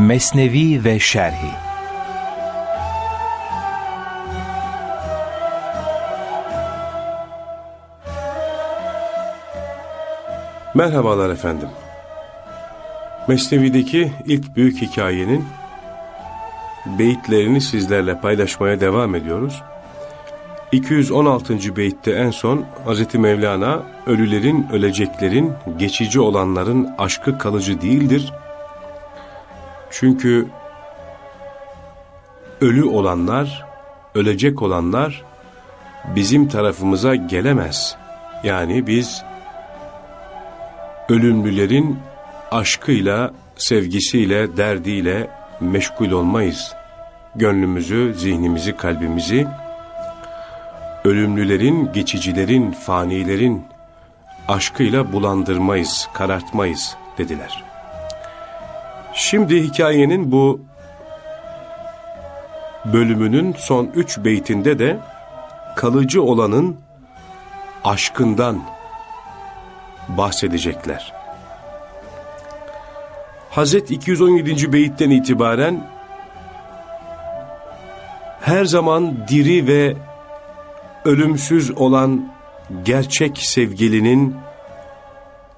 Mesnevi ve Şerhi Merhabalar efendim. Mesnevi'deki ilk büyük hikayenin beyitlerini sizlerle paylaşmaya devam ediyoruz. 216. beyitte en son Hz. Mevlana ölülerin, öleceklerin, geçici olanların aşkı kalıcı değildir. Çünkü ölü olanlar, ölecek olanlar bizim tarafımıza gelemez. Yani biz ölümlülerin aşkıyla, sevgisiyle, derdiyle meşgul olmayız. Gönlümüzü, zihnimizi, kalbimizi ölümlülerin, geçicilerin, fanilerin aşkıyla bulandırmayız, karartmayız dediler. Şimdi hikayenin bu bölümünün son üç beytinde de kalıcı olanın aşkından bahsedecekler. Hazret 217. beyitten itibaren her zaman diri ve ölümsüz olan gerçek sevgilinin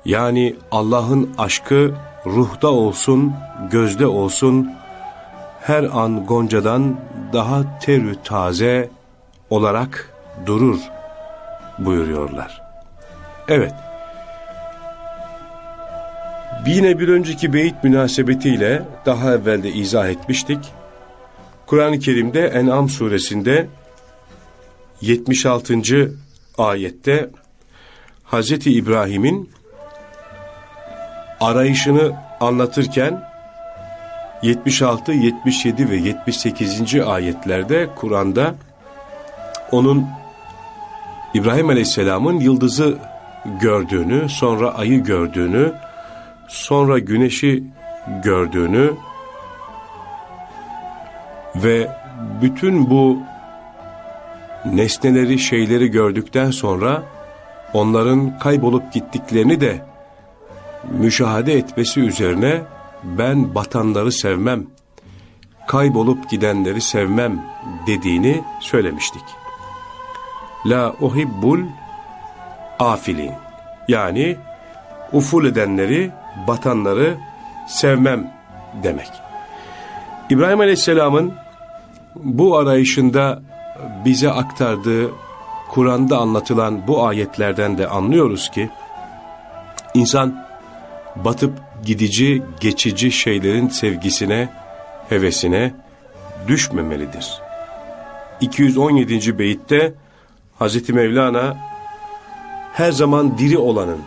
yani Allah'ın aşkı ruhta olsun, gözde olsun, her an Gonca'dan daha terü taze olarak durur buyuruyorlar. Evet, Yine bir önceki beyit münasebetiyle daha evvel de izah etmiştik. Kur'an-ı Kerim'de En'am suresinde 76. ayette Hz. İbrahim'in arayışını anlatırken 76, 77 ve 78. ayetlerde Kur'an'da onun İbrahim Aleyhisselam'ın yıldızı gördüğünü, sonra ayı gördüğünü, sonra güneşi gördüğünü ve bütün bu nesneleri, şeyleri gördükten sonra onların kaybolup gittiklerini de müşahede etmesi üzerine ben batanları sevmem, kaybolup gidenleri sevmem dediğini söylemiştik. La uhibbul afilin yani uful edenleri batanları sevmem demek. İbrahim Aleyhisselam'ın bu arayışında bize aktardığı Kur'an'da anlatılan bu ayetlerden de anlıyoruz ki insan batıp gidici, geçici şeylerin sevgisine, hevesine düşmemelidir. 217. beyitte Hz. Mevlana her zaman diri olanın,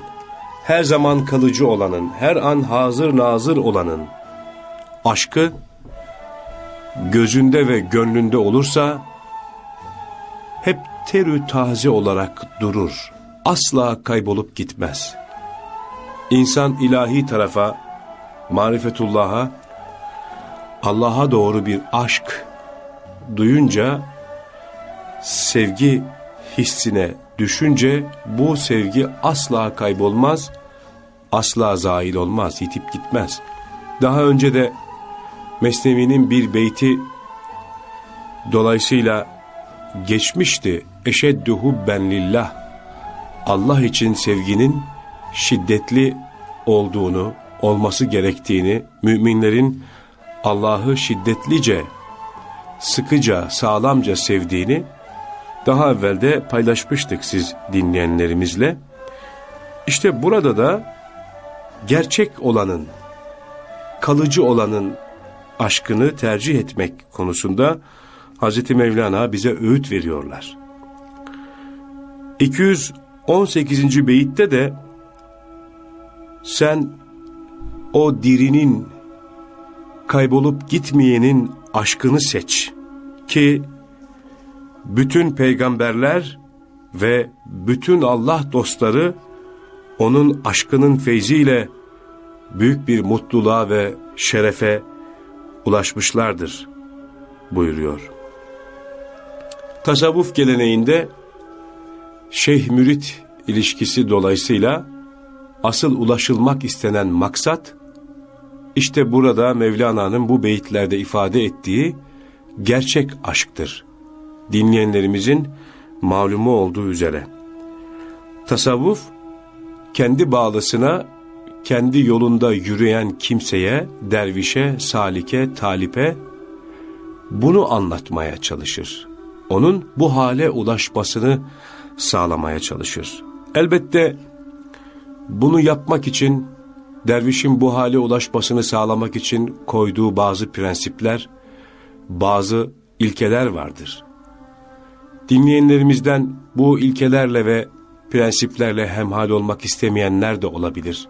her zaman kalıcı olanın, her an hazır nazır olanın aşkı gözünde ve gönlünde olursa hep terü taze olarak durur. Asla kaybolup gitmez. İnsan ilahi tarafa, marifetullah'a, Allah'a doğru bir aşk duyunca, sevgi hissine düşünce bu sevgi asla kaybolmaz, asla zail olmaz, yitip gitmez. Daha önce de Mesnevi'nin bir beyti dolayısıyla geçmişti. Eşedduhu ben lillah. Allah için sevginin şiddetli olduğunu, olması gerektiğini, müminlerin Allah'ı şiddetlice, sıkıca, sağlamca sevdiğini daha evvel de paylaşmıştık siz dinleyenlerimizle. İşte burada da gerçek olanın, kalıcı olanın aşkını tercih etmek konusunda Hz. Mevlana bize öğüt veriyorlar. 218. beyitte de sen o dirinin kaybolup gitmeyenin aşkını seç ki bütün peygamberler ve bütün Allah dostları onun aşkının feyziyle büyük bir mutluluğa ve şerefe ulaşmışlardır buyuruyor. Tasavvuf geleneğinde şeyh-mürit ilişkisi dolayısıyla asıl ulaşılmak istenen maksat işte burada Mevlana'nın bu beyitlerde ifade ettiği gerçek aşktır. Dinleyenlerimizin malumu olduğu üzere. Tasavvuf, kendi bağlısına, kendi yolunda yürüyen kimseye, dervişe, salike, talipe bunu anlatmaya çalışır. Onun bu hale ulaşmasını sağlamaya çalışır. Elbette bunu yapmak için, dervişin bu hale ulaşmasını sağlamak için koyduğu bazı prensipler, bazı ilkeler vardır. Dinleyenlerimizden bu ilkelerle ve prensiplerle hemhal olmak istemeyenler de olabilir.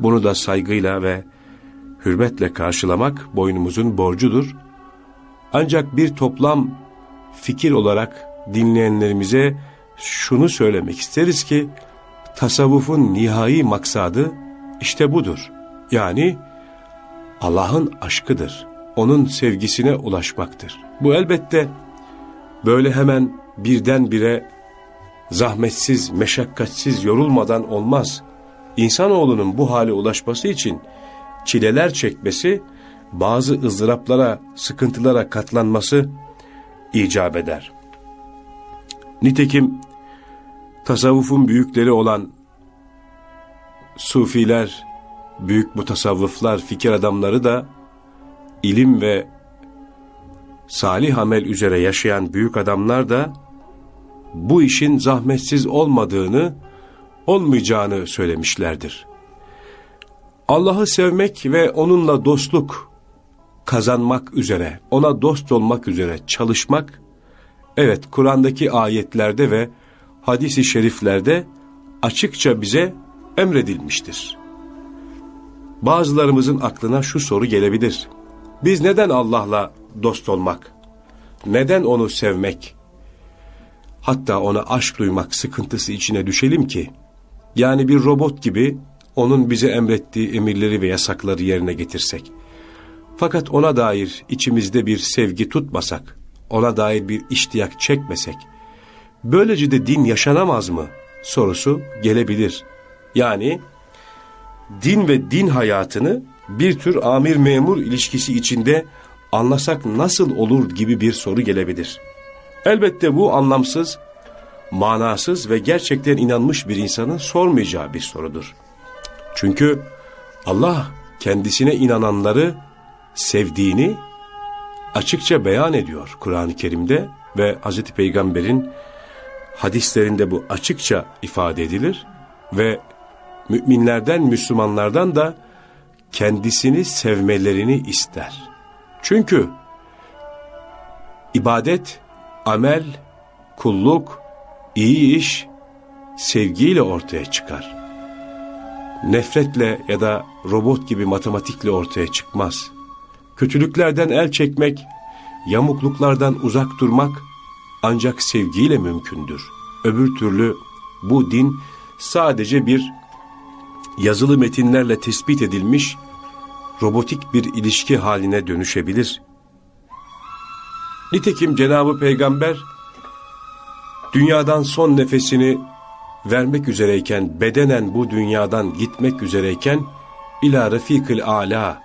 Bunu da saygıyla ve hürmetle karşılamak boynumuzun borcudur. Ancak bir toplam fikir olarak dinleyenlerimize şunu söylemek isteriz ki, tasavvufun nihai maksadı işte budur. Yani Allah'ın aşkıdır. Onun sevgisine ulaşmaktır. Bu elbette böyle hemen birdenbire zahmetsiz, meşakkatsiz, yorulmadan olmaz. İnsanoğlunun bu hale ulaşması için çileler çekmesi, bazı ızdıraplara, sıkıntılara katlanması icap eder. Nitekim tasavvufun büyükleri olan sufiler, büyük mutasavvıflar, fikir adamları da ilim ve salih amel üzere yaşayan büyük adamlar da bu işin zahmetsiz olmadığını, olmayacağını söylemişlerdir. Allah'ı sevmek ve onunla dostluk kazanmak üzere, ona dost olmak üzere çalışmak, evet Kur'an'daki ayetlerde ve hadis-i şeriflerde açıkça bize emredilmiştir. Bazılarımızın aklına şu soru gelebilir. Biz neden Allah'la dost olmak, neden onu sevmek, hatta ona aşk duymak sıkıntısı içine düşelim ki, yani bir robot gibi onun bize emrettiği emirleri ve yasakları yerine getirsek. Fakat ona dair içimizde bir sevgi tutmasak, ona dair bir iştiyak çekmesek, böylece de din yaşanamaz mı sorusu gelebilir. Yani din ve din hayatını bir tür amir memur ilişkisi içinde anlasak nasıl olur gibi bir soru gelebilir. Elbette bu anlamsız, manasız ve gerçekten inanmış bir insanın sormayacağı bir sorudur. Çünkü Allah kendisine inananları sevdiğini açıkça beyan ediyor Kur'an-ı Kerim'de ve Hz. Peygamber'in hadislerinde bu açıkça ifade edilir ve müminlerden, Müslümanlardan da kendisini sevmelerini ister. Çünkü ibadet, amel, kulluk, iyi iş sevgiyle ortaya çıkar. Nefretle ya da robot gibi matematikle ortaya çıkmaz. Kötülüklerden el çekmek, yamukluklardan uzak durmak ancak sevgiyle mümkündür. Öbür türlü bu din sadece bir yazılı metinlerle tespit edilmiş robotik bir ilişki haline dönüşebilir. Nitekim Cenab-ı Peygamber dünyadan son nefesini vermek üzereyken, bedenen bu dünyadan gitmek üzereyken ila refikil ala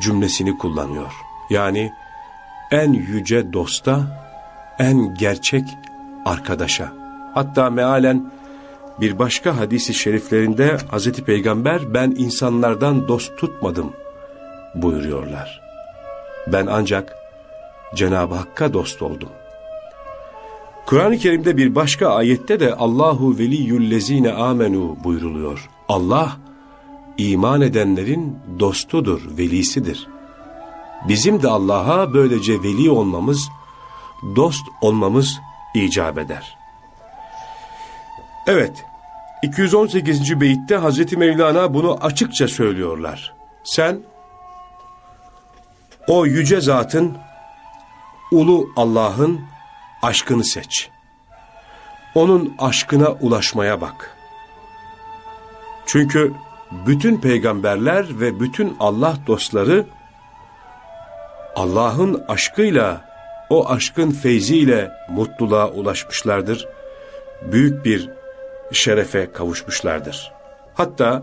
cümlesini kullanıyor. Yani en yüce dosta, en gerçek arkadaşa. Hatta mealen bir başka hadisi şeriflerinde Hazreti Peygamber ben insanlardan dost tutmadım buyuruyorlar. Ben ancak Cenab-ı Hakk'a dost oldum. Kur'an-ı Kerim'de bir başka ayette de Allahu veliyyüllezine amenu buyruluyor. Allah iman edenlerin dostudur, velisidir. Bizim de Allah'a böylece veli olmamız, dost olmamız icap eder. Evet, 218. beyitte Hazreti Mevlana bunu açıkça söylüyorlar. Sen o yüce zatın, ulu Allah'ın aşkını seç. Onun aşkına ulaşmaya bak. Çünkü bütün peygamberler ve bütün Allah dostları Allah'ın aşkıyla, o aşkın feyziyle mutluluğa ulaşmışlardır. Büyük bir şerefe kavuşmuşlardır. Hatta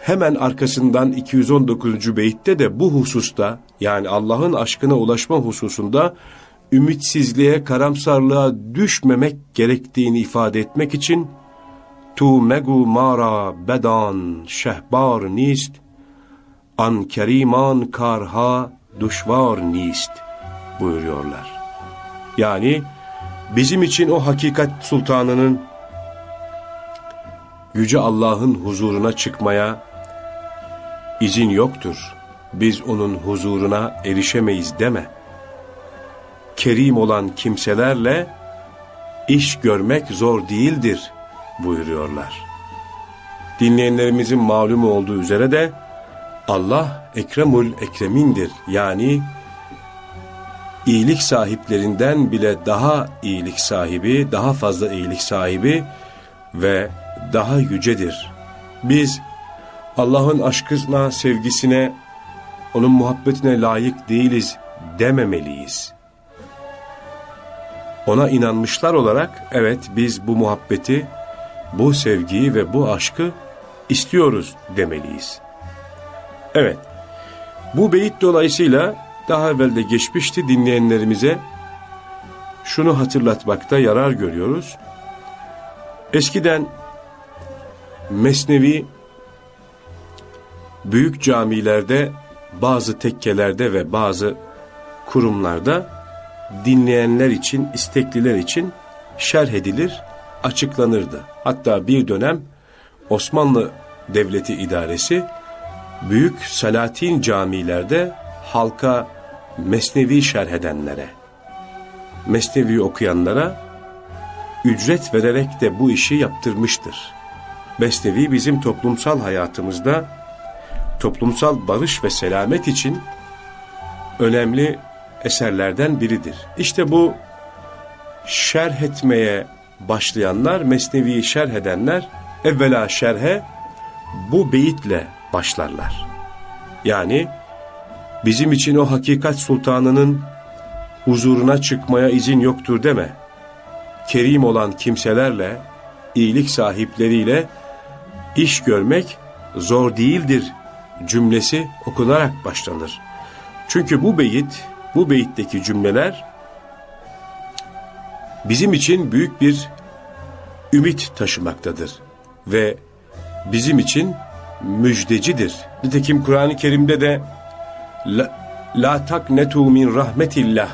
hemen arkasından 219. beyitte de bu hususta yani Allah'ın aşkına ulaşma hususunda ümitsizliğe, karamsarlığa düşmemek gerektiğini ifade etmek için tu megu mara bedan şehbar nist an keriman karha duşvar nist buyuruyorlar. Yani bizim için o hakikat sultanının Yüce Allah'ın huzuruna çıkmaya izin yoktur. Biz onun huzuruna erişemeyiz deme. Kerim olan kimselerle iş görmek zor değildir buyuruyorlar. Dinleyenlerimizin malum olduğu üzere de Allah Ekremul Ekremindir. Yani iyilik sahiplerinden bile daha iyilik sahibi, daha fazla iyilik sahibi ve daha yücedir. Biz Allah'ın aşkına, sevgisine, onun muhabbetine layık değiliz dememeliyiz. Ona inanmışlar olarak evet biz bu muhabbeti, bu sevgiyi ve bu aşkı istiyoruz demeliyiz. Evet, bu beyit dolayısıyla daha evvel de geçmişti dinleyenlerimize şunu hatırlatmakta yarar görüyoruz. Eskiden Mesnevi büyük camilerde, bazı tekkelerde ve bazı kurumlarda dinleyenler için, istekliler için şerh edilir, açıklanırdı. Hatta bir dönem Osmanlı Devleti İdaresi büyük Salatin camilerde halka Mesnevi şerh edenlere, Mesnevi okuyanlara ücret vererek de bu işi yaptırmıştır. Mesnevi bizim toplumsal hayatımızda toplumsal barış ve selamet için önemli eserlerden biridir. İşte bu şerh etmeye başlayanlar, Mesnevi'yi şerh edenler evvela şerhe bu beyitle başlarlar. Yani bizim için o hakikat sultanının huzuruna çıkmaya izin yoktur deme. Kerim olan kimselerle, iyilik sahipleriyle iş görmek zor değildir cümlesi okunarak başlanır. Çünkü bu beyit, bu beyitteki cümleler bizim için büyük bir ümit taşımaktadır ve bizim için müjdecidir. Nitekim Kur'an-ı Kerim'de de la, la taknetu min rahmetillah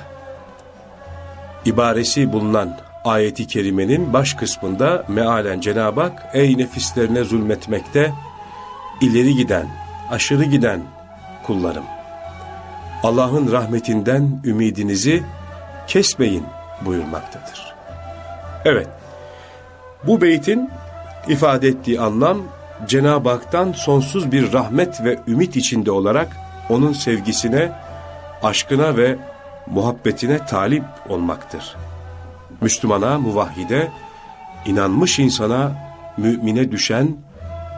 ibaresi bulunan ayeti kerimenin baş kısmında mealen Cenab-ı Hak ey nefislerine zulmetmekte ileri giden, aşırı giden kullarım. Allah'ın rahmetinden ümidinizi kesmeyin buyurmaktadır. Evet, bu beytin ifade ettiği anlam Cenab-ı Hak'tan sonsuz bir rahmet ve ümit içinde olarak onun sevgisine, aşkına ve muhabbetine talip olmaktır. Müslümana, muvahhide, inanmış insana, mümine düşen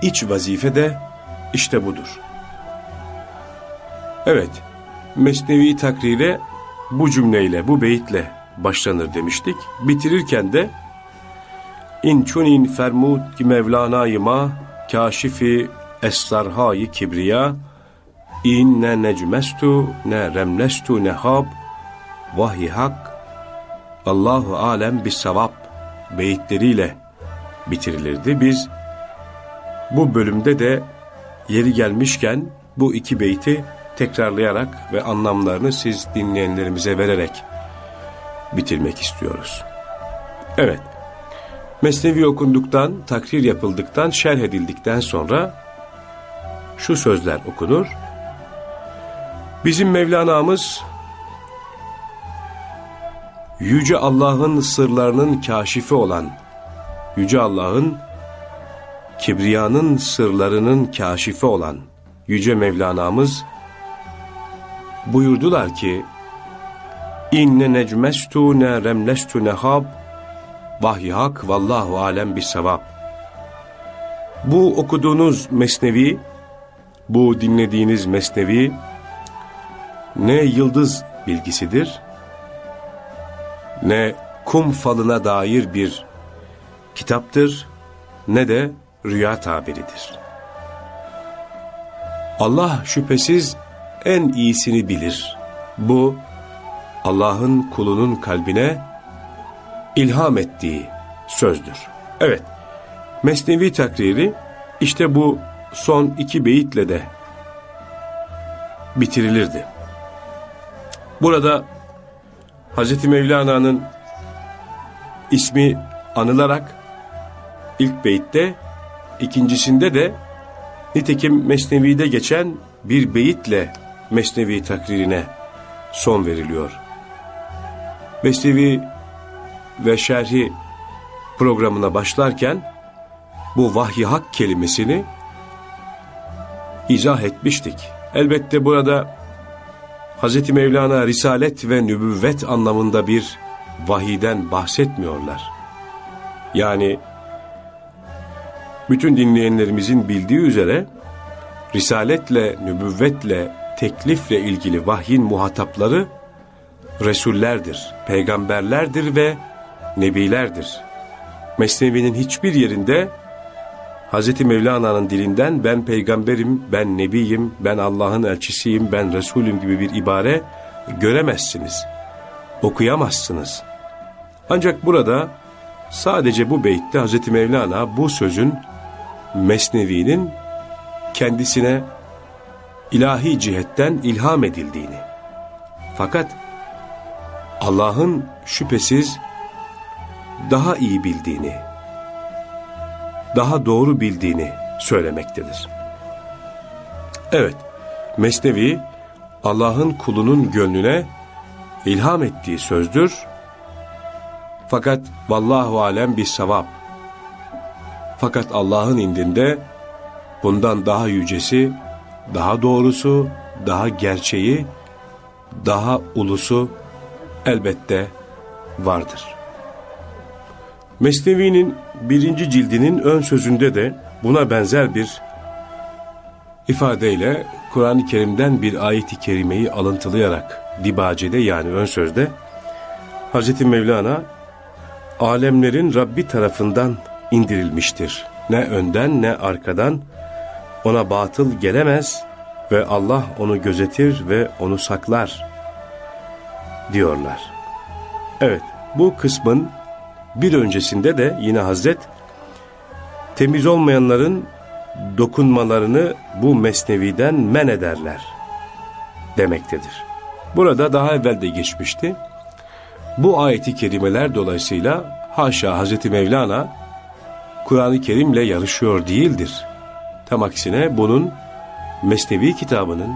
iç vazife de işte budur. Evet, Mesnevi takrire bu cümleyle, bu beyitle başlanır demiştik. Bitirirken de İnçunin fermud ki Mevlana'yı ma kaşifi esrarhayı kibriya in ne necmestu ne remlestu ne hab vahiy hak Allahu alem bir sevap beyitleriyle bitirilirdi. Biz bu bölümde de yeri gelmişken bu iki beyti tekrarlayarak ve anlamlarını siz dinleyenlerimize vererek bitirmek istiyoruz. Evet, Mesnevi okunduktan, takrir yapıldıktan, şerh edildikten sonra şu sözler okunur. Bizim Mevlana'mız Yüce Allah'ın sırlarının kaşifi olan, Yüce Allah'ın kibriyanın sırlarının kaşifi olan Yüce Mevlana'mız buyurdular ki İnne necmestu ne remlestu nehab Vahyi hak vallahu alem bir sevap. Bu okuduğunuz mesnevi, bu dinlediğiniz mesnevi ne yıldız bilgisidir, ne kum falına dair bir kitaptır, ne de rüya tabiridir. Allah şüphesiz en iyisini bilir. Bu Allah'ın kulunun kalbine ilham ettiği sözdür. Evet, Mesnevi takriri işte bu son iki beyitle de bitirilirdi. Burada Hz. Mevlana'nın ismi anılarak ilk beyitte, ikincisinde de nitekim Mesnevi'de geçen bir beyitle Mesnevi takririne son veriliyor. Mesnevi ve şerhi programına başlarken bu vahyi hak kelimesini izah etmiştik. Elbette burada Hz. Mevlana risalet ve nübüvvet anlamında bir vahiden bahsetmiyorlar. Yani bütün dinleyenlerimizin bildiği üzere risaletle, nübüvvetle, teklifle ilgili vahyin muhatapları Resullerdir, peygamberlerdir ve nebilerdir. Mesnevi'nin hiçbir yerinde Hz. Mevlana'nın dilinden ben peygamberim, ben nebiyim, ben Allah'ın elçisiyim, ben Resulüm gibi bir ibare göremezsiniz. Okuyamazsınız. Ancak burada sadece bu beytte Hz. Mevlana bu sözün Mesnevi'nin kendisine ilahi cihetten ilham edildiğini fakat Allah'ın şüphesiz daha iyi bildiğini, daha doğru bildiğini söylemektedir. Evet, Mesnevi Allah'ın kulunun gönlüne ilham ettiği sözdür. Fakat vallahu alem bir sevap. Fakat Allah'ın indinde bundan daha yücesi, daha doğrusu, daha gerçeği, daha ulusu elbette vardır. Mesnevi'nin birinci cildinin ön sözünde de buna benzer bir ifadeyle Kur'an-ı Kerim'den bir ayet-i kerimeyi alıntılayarak dibacede yani ön sözde Hz. Mevlana alemlerin Rabbi tarafından indirilmiştir. Ne önden ne arkadan ona batıl gelemez ve Allah onu gözetir ve onu saklar diyorlar. Evet bu kısmın bir öncesinde de yine Hazret temiz olmayanların dokunmalarını bu mesneviden men ederler demektedir. Burada daha evvel de geçmişti. Bu ayeti kerimeler dolayısıyla haşa Hazreti Mevlana Kur'an-ı Kerim'le yarışıyor değildir. Tam aksine bunun Mesnevi kitabının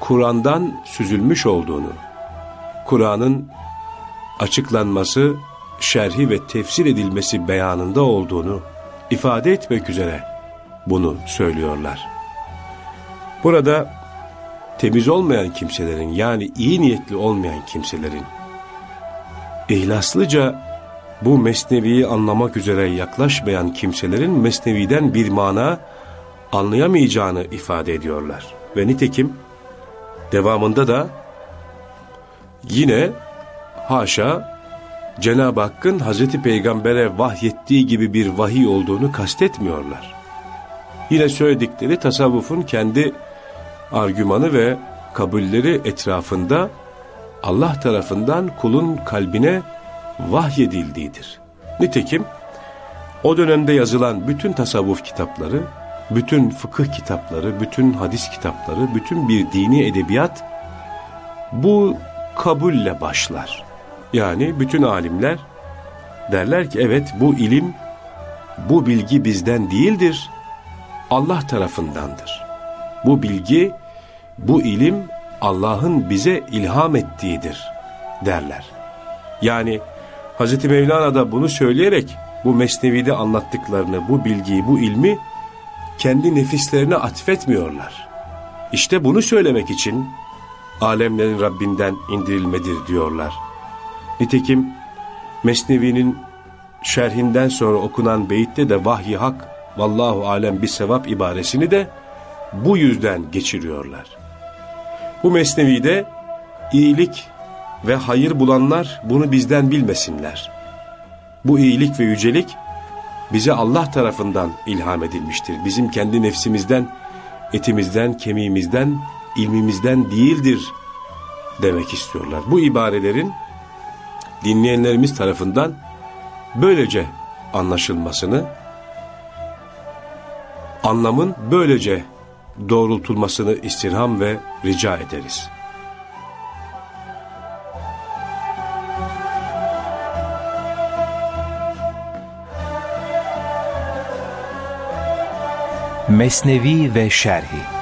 Kur'an'dan süzülmüş olduğunu, Kur'an'ın açıklanması, şerhi ve tefsir edilmesi beyanında olduğunu ifade etmek üzere bunu söylüyorlar. Burada temiz olmayan kimselerin yani iyi niyetli olmayan kimselerin ihlaslıca bu mesneviyi anlamak üzere yaklaşmayan kimselerin mesneviden bir mana anlayamayacağını ifade ediyorlar. Ve nitekim devamında da yine haşa Cenab-ı Hakk'ın Hazreti Peygamber'e vahyettiği gibi bir vahiy olduğunu kastetmiyorlar. Yine söyledikleri tasavvufun kendi argümanı ve kabulleri etrafında Allah tarafından kulun kalbine vahyedildiğidir. Nitekim o dönemde yazılan bütün tasavvuf kitapları, bütün fıkıh kitapları, bütün hadis kitapları, bütün bir dini edebiyat bu kabulle başlar. Yani bütün alimler derler ki evet bu ilim, bu bilgi bizden değildir, Allah tarafındandır. Bu bilgi, bu ilim Allah'ın bize ilham ettiğidir derler. Yani Hz. Mevlana da bunu söyleyerek bu mesnevide anlattıklarını, bu bilgiyi, bu ilmi kendi nefislerine atfetmiyorlar. İşte bunu söylemek için alemlerin Rabbinden indirilmedir diyorlar. Nitekim Mesnevi'nin şerhinden sonra okunan beyitte de vahyi hak, vallahu alem bir sevap ibaresini de bu yüzden geçiriyorlar. Bu mesnevide iyilik ve hayır bulanlar bunu bizden bilmesinler. Bu iyilik ve yücelik bize Allah tarafından ilham edilmiştir. Bizim kendi nefsimizden etimizden, kemiğimizden, ilmimizden değildir demek istiyorlar. Bu ibarelerin dinleyenlerimiz tarafından böylece anlaşılmasını, anlamın böylece doğrultulmasını istirham ve rica ederiz. Mesnevi ve Şerhi